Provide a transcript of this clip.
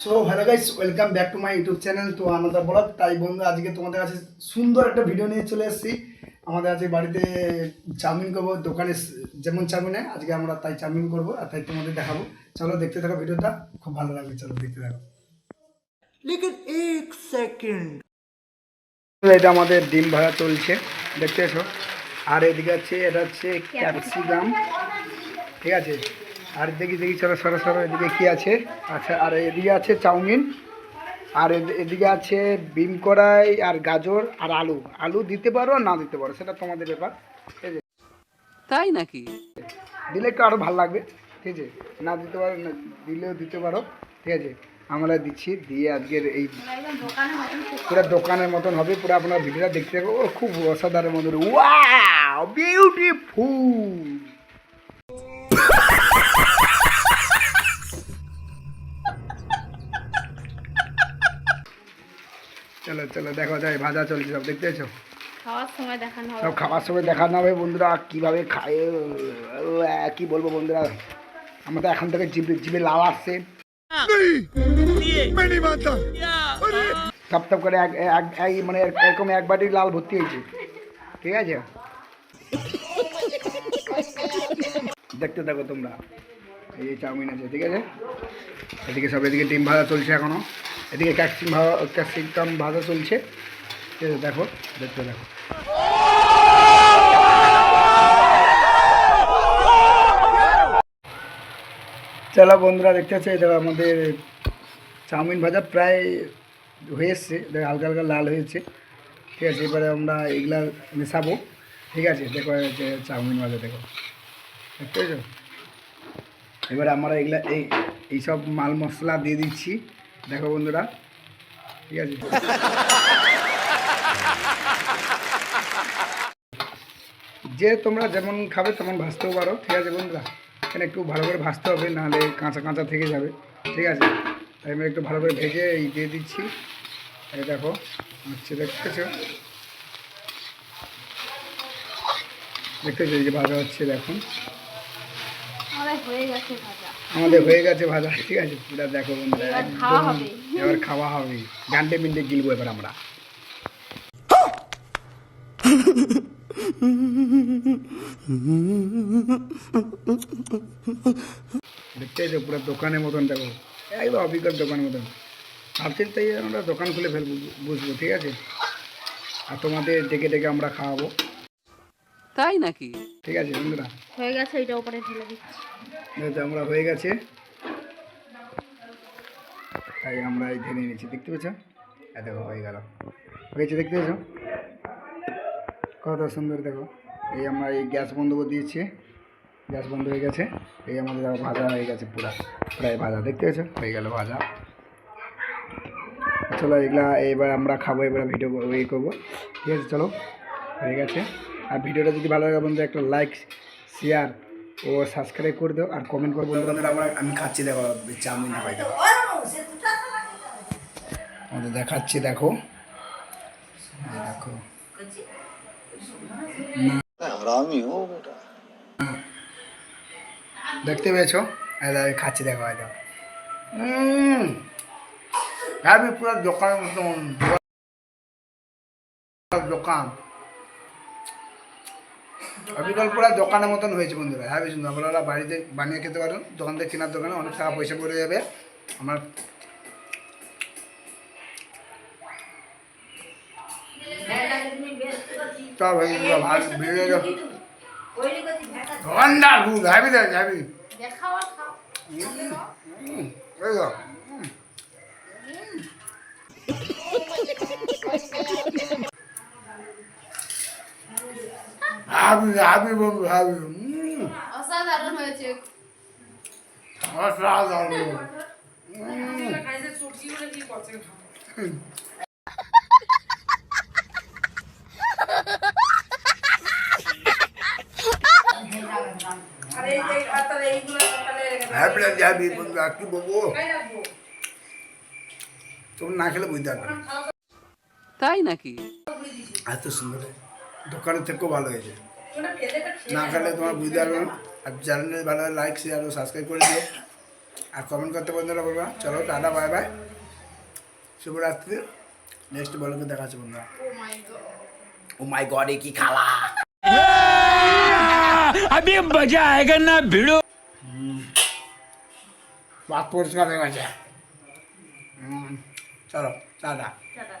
So hello guys welcome back to my YouTube channel তো আমাদের blog তাই বন্ধু আজকে তোমাদের কাছে সুন্দর একটা ভিডিও নিয়ে চলে এসেছি। আমাদের আজকে বাড়িতে চাউমিন করব দোকানে যেমন চাউমিন হয় আজকে আমরা তাই চাউমিন করব আর তাই তোমাদের দেখাবো। চলো দেখতে থাকো ভিডিওটা খুব ভালো লাগবে চলো দেখতে থাকো। এটা আমাদের ডিম ভাড়া চলছে দেখতে এসো। আর এদিকে আছে এটা হচ্ছে ক্যাপসিকাম ঠিক আছে? আর দেখি দেখি চলো সরো সরো এদিকে কি আছে? আচ্ছা আর এদিকে আছে চাউমিন আর এদ- এদিকে আছে বিম কড়াই আর গাজর আর আলু। আলু দিতে পারো না দিতে পারো সেটা তোমাদের ব্যাপার। ঠিক আছে? তাই নাকি? দিলে একটু আরও ভালো লাগবে ঠিক আছে? না দিতে পারো না দিলেও দিতে পারো ঠিক আছে? আমরা দিচ্ছি দিয়ে আজকের এই পুরো দোকানের মতন হবে পুরো আপনার ভিডিওটা দেখতে ও খুব অসাধারণ মতন ওয়াও বিউটিফুল চলো চলো দেখো যাই ভাজা চলছে সব দেখতে খাওয়ার হবে সব খাবার সময় দেখানো হবে বন্ধুরা কীভাবে খায় কি বলব বন্ধুরা? আমরা তো এখন থেকে জিভে জিভে লাল আসছে। টপ টপ করে এক মানে এরকম এক বাটি লাল ভর্তি হয়েছে। ঠিক আছে? দেখতে থাকো তোমরা। এই চাউমিন আছে ঠিক আছে? এদিকে সব এদিকে ডিম ভাজা চলছে এখনও। এদিকে ক্যাপসিম ভাজা ক্যাপসিকাম ভাজা চলছে। দেখো, দেখতে দেখো। চলো বন্ধুরা, দেখতে পাচ্ছি দেখো আমাদের চাউমিন ভাজা প্রায় হয়ে এসছে। দেখো হালকা হালকা লাল হয়েছে ঠিক আছে, এবারে আমরা এগুলা মেশাবো। ঠিক আছে, দেখো চাউমিন ভাজা, দেখো। দেখতে পেয়েছ? এবারে আমরা এগুলা, এই এইসব মাল মশলা দিয়ে দিচ্ছি। দেখো বন্ধুরা, ঠিক আছে? যে তোমরা যেমন খাবে তেমন ভাজতেও পারো, ঠিক আছে বন্ধুরা? এখানে একটু ভালো করে ভাজতে হবে, নাহলে কাঁচা কাঁচা থেকে যাবে, ঠিক আছে? তাই আমি একটু ভালো করে ভেজে এই দিয়ে দিচ্ছি। এই দেখো, হচ্ছে দেখতেছো? দেখতেছো এই যে ভাজা হচ্ছে দেখুন। হয়ে গেছে ভাজা। আমাদের হয়ে গেছে ভাজা ঠিক আছে? পুরো দেখো বন্ধুরা এবার খাওয়া হবে। গান্ডে মিন্ডে গিলবো এবার আমরা। দেখতে যে পুরো দোকানের মতন দেখো। একদম অভিজ্ঞ দোকানের মতন। ভাবছি তাই আমরা দোকান খুলে ফেলব বুঝব ঠিক আছে? আর তোমাদের ডেকে ডেকে আমরা খাওয়াবো। তাই নাকি? ঠিক আছে বন্ধুরা। হয়ে গেছে এটা উপরে ঢেলে দিচ্ছি। এই আমরা হয়ে গেছে। তাই আমরা এই ধরে নিয়েছি দেখতে পেয়েছ? এই দেখো হয়ে গেল। হয়েছে দেখতে পেয়েছ? কত সুন্দর দেখো। এই আমরা এই গ্যাস বন্ধ করে দিয়েছি। গ্যাস বন্ধ হয়ে গেছে। এই আমাদের দেখো ভাজা হয়ে গেছে পুরা প্রায় ভাজা দেখতে পেয়েছ? হয়ে গেল ভাজা। চলো এগুলা এবার আমরা খাব এবার ভিডিও ইয়ে করব। ঠিক আছে চলো। হয়ে গেছে। আর ভিডিওটা যদি ভালো লাগে বন্ধু একটা লাইক শেয়ার ও সাবস্ক্রাইব করে দাও। আর কমেন্ট করব বন্ধুরা। আমরা আমি খাচ্ছি দেখো চাউমিন খাই। দেখো আমাদের দেখাচ্ছি দেখো। দেখো। দেখতে পেয়েছ? দেখো, খাচ্ছি দেখো দেখো। আমি পুরো দোকানের মতন দোকান। অবিকল পুরো দোকানের মতন হয়েছে বন্ধুরা। হ্যাঁ বেশ আপনারা বাড়িতে বানিয়ে খেতে পারেন। দোকান থেকে কেনার দোকানে অনেক টাকা পয়সা পড়ে যাবে। আমার দেখাও এই হাবি হাবি বন্ধু হাবি অসাধারণ হয়েছে। অসাধারণ। যাবি বন্ধু আর কি বলব? তুমি না খেলে বুঝতে পারবে না। তাই নাকি? এত সুন্দর। দোকানের থেকেও ভালো হয়েছে। না খেলে তোমার বুঝতে পারবে না আর চ্যানেলে ভালো লাইক শেয়ার ও সাবস্ক্রাইব করে দিও আর কমেন্ট করতে বন্ধুরা বলবা চলো টাটা বাই বাই শুভরাত্রি নেক্সট বলকে দেখা আছে বন্ধুরা ও মাই গড এ কি খালা अभी मजा आएगा ना भिड़ो বাদ পরিষ্কার হয়ে গেছে হুম, চলো টাটা টাটা